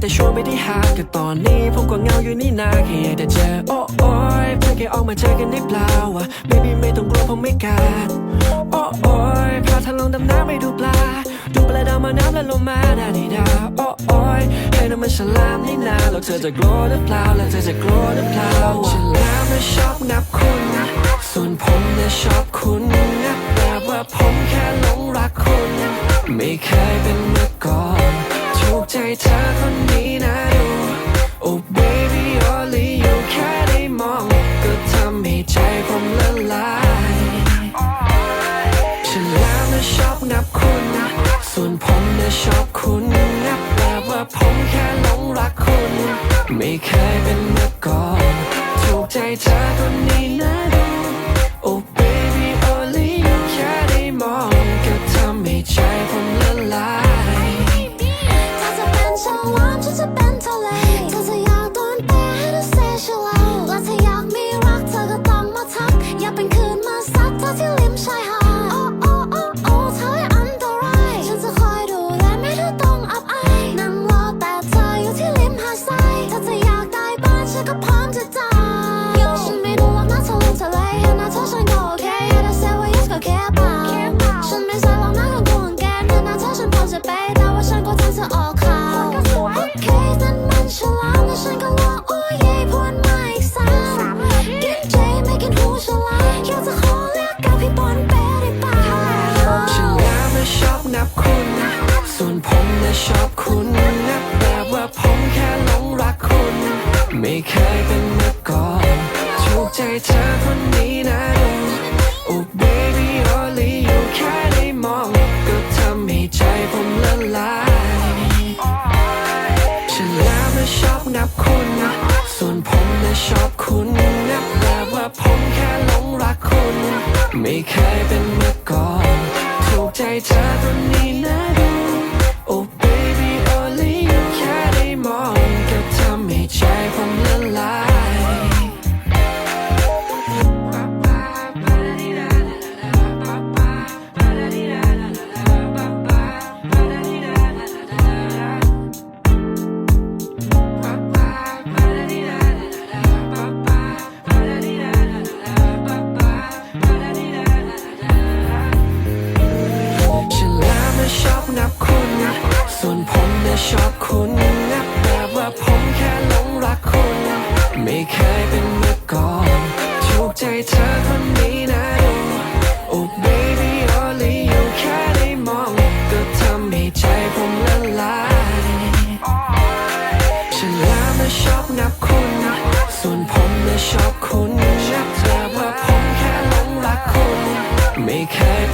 แต่ชวนไม่ได้หาก็ตอนนี้ ผมก็เหงาอยู่นี่นาแค่อยากจะเจอโอ้โอ้ยเพื่อแค่ออกมาเจอกันได้เปล่าวะ baby ไม่ต้องกลัวผมไม่กล้าโอ้โอ้ยพาเธอลงดำน้ำไปดูปลา ดูปลาดาวมาน้ำและลงมาดาดีดาโอ้โอ้ยให้น้ำมันฉลามนี่นาแล้วเธอจะกลัวหรือเปล่าแล้วเธอจะกลัวหรือเปล่าฉลามน่ะชอบงับคุณส่วนผมน่ะชอบคุณนะแบบว่าผมแค่หลงรักคุณ ไม่เคยเป็นเมื่อก่อน ใจเธอคนนี้นะดู Oh baby only you แค่ได้มอง ก็ทำให้ใจผมละลายฉันแล้วนะชอบงับคุณนะส่วนผมนะชอบคุณงับแบบว่าผมแค่หลงรักคุณ ไม่เคยเป็นเมื่อก่อนถูกใจเธอคนนี้นะดู Oh baby ชอบคุณนับแบบว่าผมแค่หลงรักคุณ ไม่เคยเป็นมื่อก่อนถูกใจเธอคนนี้นะดู Oh baby only you แค่ได้มอง ก็ทำให้ใจผมละลายฉันแล้วนะชอบนับคุณส่วนผมนะชอบคุณนับแบบว่าผมแค่หลงรักคุณ ไม่เคยเป็นมื่อก่อนถูกใจเธอคนนี้นะ ไม่เคยเป็นมื่อก่อนถูกใจเธอคนนี้นะดู Oh baby only you แค่ได้มองก็ทำให้ใจผมละลายฉันแล้วนะชอบนับคุณส่วนผมนะชอบคุณนับแบบว่าผมแค่หลงรักคุณ ไม่เคย